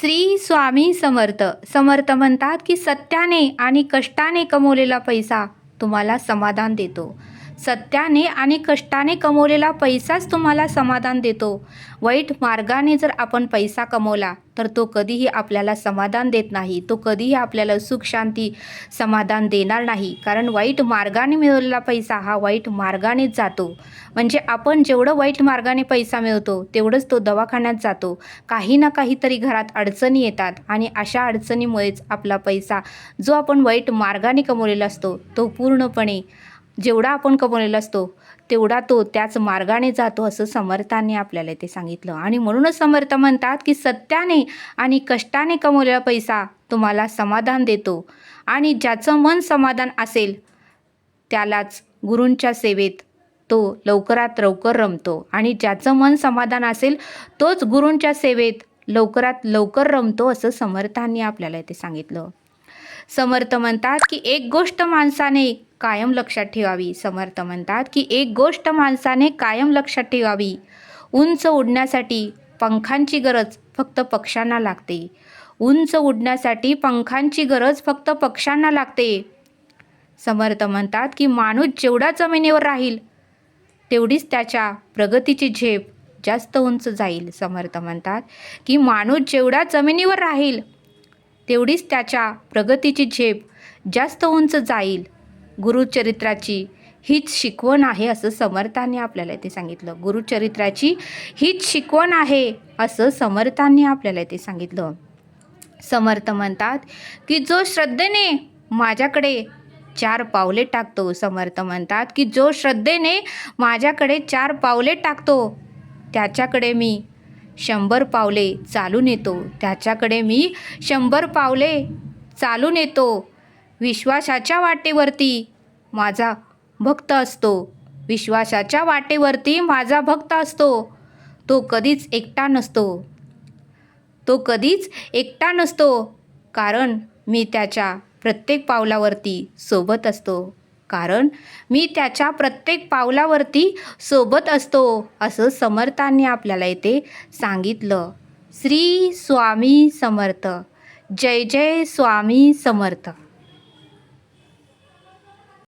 श्री स्वामी समर्थ. समर्थ म्हणतात की सत्याने आणि कष्टाने कमवलेला पैसा तुम्हाला समाधान देतो. सत्याने आणि कष्टाने कमवलेला पैसाच तुम्हाला समाधान देतो. वाईट मार्गाने जर आपण पैसा कमवला तर तो कधीही आपल्याला समाधान देत नाही. तो कधीही आपल्याला सुख शांती समाधान देणार नाही. कारण वाईट मार्गाने मिळवलेला पैसा हा वाईट मार्गानेच जातो. म्हणजे आपण जेवढं वाईट मार्गाने पैसा मिळवतो तेवढंच तो दवाखान्यात जातो. काही ना काहीतरी घरात अडचणी येतात आणि अशा अडचणीमुळेच आपला पैसा जो आपण वाईट मार्गाने कमवलेला असतो तो पूर्णपणे जेवढा आपण कमवलेला असतो तेवढा तो त्याच मार्गाने जातो असं समर्थांनी आपल्याला ते सांगितलं. आणि म्हणूनच समर्थ म्हणतात की सत्याने आणि कष्टाने कमवलेला पैसा तुम्हाला समाधान देतो. आणि ज्याचं मन समाधान असेल त्यालाच गुरूंच्या सेवेत तो लवकरात लवकर रमतो. आणि ज्याचं मन समाधान असेल तोच गुरूंच्या सेवेत लवकरात लवकर रमतो असं समर्थांनी आपल्याला ते सांगितलं. समर्थ म्हणतात की एक गोष्ट माणसाने कायम लक्षात ठेवावी समर्थ म्हणतात की एक गोष्ट माणसाने कायम लक्षात ठेवावी. उंच उडण्यासाठी पंखांची गरज फक्त पक्ष्यांना लागते. उंच उडण्यासाठी पंखांची गरज फक्त पक्ष्यांना लागते. समर्थ म्हणतात की माणूस जेवढा जमिनीवर राहील तेवढीच त्याच्या प्रगतीची झेप जास्त उंच जाईल. समर्थ म्हणतात की माणूस जेवढा जमिनीवर राहील तेवढीच त्याच्या प्रगतीची झेप जास्त उंच जाईल. गुरुचरित्राची हीच शिकवण आहे असं समर्थांनी आपल्याला ते सांगितलं. गुरुचरित्राची हीच शिकवण आहे असं समर्थांनी आपल्याला ते सांगितलं. समर्थ म्हणतात की जो श्रद्धेने माझ्याकडे चार पावले टाकतो समर्थ म्हणतात की जो श्रद्धेने माझ्याकडे चार पावले टाकतो त्याच्याकडे मी शंभर पावले चालून येतो त्याच्याकडे मी शंभर पावले चालून येतो विश्वासाच्या वाटेवरती माझा भक्त असतो. विश्वासाच्या वाटेवरती माझा भक्त असतो. तो कधीच एकटा नसतो. तो कधीच एकटा नसतो कारण मी त्याच्या प्रत्येक पावलावरती सोबत असतो. कारण मी त्याच्या प्रत्येक पावलावरती सोबत असतो असं समर्थांनी आपल्याला इथे सांगितलं. श्री स्वामी समर्थ. जय जय स्वामी समर्थ.